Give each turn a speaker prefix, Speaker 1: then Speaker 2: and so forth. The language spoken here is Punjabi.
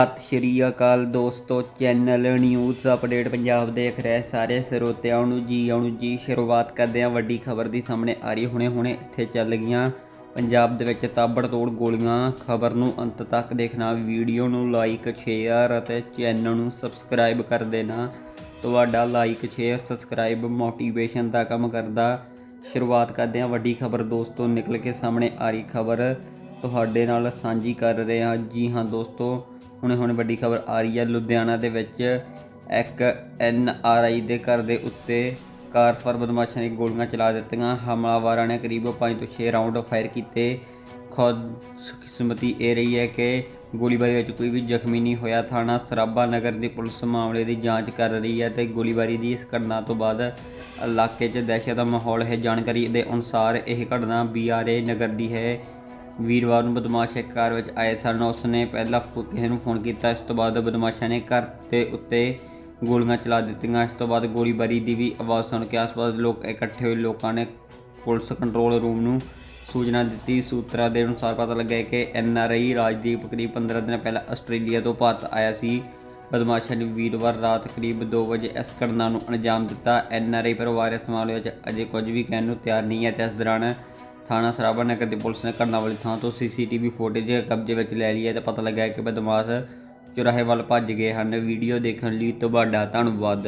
Speaker 1: ਸਤਿ ਸ਼੍ਰੀ ਅਕਾਲ ਦੋਸਤੋ, ਚੈਨਲ ਨਿਊਜ਼ ਅਪਡੇਟ ਪੰਜਾਬ ਦੇਖ ਰਹੇ ਸਾਰੇ ਸਰੋਤਿਆਂ ਨੂੰ ਜੀ ਆਉਣ ਜੀ। ਸ਼ੁਰੂਆਤ ਕਰਦੇ ਹਾਂ ਵੱਡੀ ਖਬਰ ਦੀ ਸਾਹਮਣੇ ਆ ਰਹੀ। ਹੁਣੇ ਹੁਣੇ ਇੱਥੇ ਚੱਲ ਗਈਆਂ ਪੰਜਾਬ ਦੇ ਵਿੱਚ ਤਾਬੜਤੋੜ ਗੋਲੀਆਂ। ਖਬਰ ਨੂੰ ਅੰਤ ਤੱਕ ਦੇਖਣਾ, ਵੀਡੀਓ ਨੂੰ ਲਾਈਕ, ਸ਼ੇਅਰ ਅਤੇ ਚੈਨਲ ਨੂੰ ਸਬਸਕ੍ਰਾਈਬ ਕਰ ਦੇਣਾ। ਤੁਹਾਡਾ ਲਾਈਕ, ਸ਼ੇਅਰ, ਸਬਸਕ੍ਰਾਈਬ, ਮੋਟੀਵੇਸ਼ਨ ਦਾ ਕੰਮ ਕਰਦਾ। ਸ਼ੁਰੂਆਤ ਕਰਦੇ ਹਾਂ ਵੱਡੀ ਖਬਰ ਦੋਸਤੋ, ਨਿਕਲ ਕੇ ਸਾਹਮਣੇ ਆ ਰਹੀ ਖਬਰ। ਤੁਹਾਡੇ ਨਾਲ ਸਾਂਝੀ ਕਰ ਰਹੇ ਹਾਂ ਜੀ ਹਾਂ ਦੋਸਤੋ ਹੁਣੇ ਹੁਣੇ ਵੱਡੀ ਖਬਰ ਆ ਰਹੀ ਹੈ। ਲੁਧਿਆਣਾ ਦੇ ਵਿੱਚ ਇੱਕ ਐਨ ਆਰ ਆਈ ਦੇ ਘਰ ਦੇ ਉੱਤੇ ਕਾਰ ਸਵਾਰ ਬਦਮਾਸ਼ਾਂ ਨੇ ਗੋਲੀਆਂ ਚਲਾ ਦਿੱਤੀਆਂ। ਹਮਲਾਵਰਾਂ ਨੇ ਕਰੀਬ 5 ਤੋਂ 6 ਰਾਉਂਡ ਫਾਇਰ ਕੀਤੇ। ਖੁਦ ਕਿਸਮਤੀ ਇਹ ਰਹੀ ਹੈ ਕਿ ਗੋਲੀਬਾਰੀ ਵਿੱਚ ਕੋਈ ਵੀ ਜ਼ਖਮੀ ਨਹੀਂ ਹੋਇਆ। ਥਾਣਾ ਸਰਾਭਾ ਨਗਰ ਦੀ ਪੁਲਿਸ ਮਾਮਲੇ ਦੀ ਜਾਂਚ ਕਰ ਰਹੀ ਹੈ ਤੇ ਗੋਲੀਬਾਰੀ ਦੀ ਇਸ ਘਟਨਾ ਤੋਂ ਬਾਅਦ ਇਲਾਕੇ 'ਚ ਦਹਿਸ਼ਤ ਦਾ ਮਾਹੌਲ ਹੈ। ਜਾਣਕਾਰੀ ਦੇ ਅਨੁਸਾਰ ਇਹ ਘਟਨਾ ਬੀਆਰਏ ਨਗਰ ਦੀ ਹੈ। ਵੀਰਵਾਰ ਨੂੰ ਬਦਮਾਸ਼ ਇੱਕ ਕਾਰ ਵਿੱਚ ਆਏ ਸਨ। ਉਸ ਨੇ ਪਹਿਲਾਂ ਕਿਸੇ ਨੂੰ ਫੋਨ ਕੀਤਾ। ਇਸ ਤੋਂ ਬਾਅਦ ਬਦਮਾਸ਼ਾਂ ਨੇ ਘਰ ਦੇ ਉੱਤੇ ਗੋਲੀਆਂ ਚਲਾ ਦਿੱਤੀਆਂ। ਇਸ ਤੋਂ ਬਾਅਦ ਗੋਲੀਬਾਰੀ ਦੀ ਵੀ ਆਵਾਜ਼ ਸੁਣ ਕੇ ਆਸ-ਪਾਸ ਲੋਕ ਇਕੱਠੇ ਹੋਏ। ਲੋਕਾਂ ਨੇ ਪੁਲਿਸ ਕੰਟਰੋਲ ਰੂਮ ਨੂੰ ਸੂਚਨਾ ਦਿੱਤੀ। ਸੂਤਰਾਂ ਦੇ ਅਨੁਸਾਰ ਪਤਾ ਲੱਗਾ ਕਿ ਐਨਆਰਆਈ ਰਾਜਦੀਪ ਕਰੀਬ 15 ਦਿਨ ਪਹਿਲਾਂ ਆਸਟ੍ਰੇਲੀਆ ਤੋਂ ਭਾਰਤ ਆਇਆ ਸੀ। ਬਦਮਾਸ਼ਾਂ ਨੇ ਵੀਰਵਾਰ ਰਾਤ ਕਰੀਬ 2 ਵਜੇ ਇਸ ਘਟਨਾ ਨੂੰ ਅੰਜਾਮ ਦਿੱਤਾ। ਐਨਆਰਆਈ ਪਰਿਵਾਰ ਇਸ ਮਾਮਲੇ ਵਿੱਚ ਅਜੇ ਕੁਝ ਵੀ ਕਹਿਣ ਨੂੰ ਤਿਆਰ ਨਹੀਂ ਹੈ ਤੇ ਇਸ ਦੌਰਾਨ ਥਾਣਾ ਸਰਾਭਾ ਨਗਰ ਦੀ ਪੁਲਿਸ ਨੇ ਘਟਨਾ ਵਾਲੀ ਥਾਂ ਤੋਂ ਸੀਸੀਟੀਵੀ ਫੁਟੇਜ ਕਬਜ਼ੇ ਵਿੱਚ ਲੈ ਲਈ ਹੈ ਤੇ ਪਤਾ ਲੱਗਾ ਹੈ ਕਿ ਬਦਮਾਸ਼ ਚੁਰਾਹੇ ਵੱਲ ਭੱਜ ਗਏ ਹਨ। ਵੀਡੀਓ ਦੇਖਣ ਲਈ ਤੁਹਾਡਾ ਧੰਨਵਾਦ।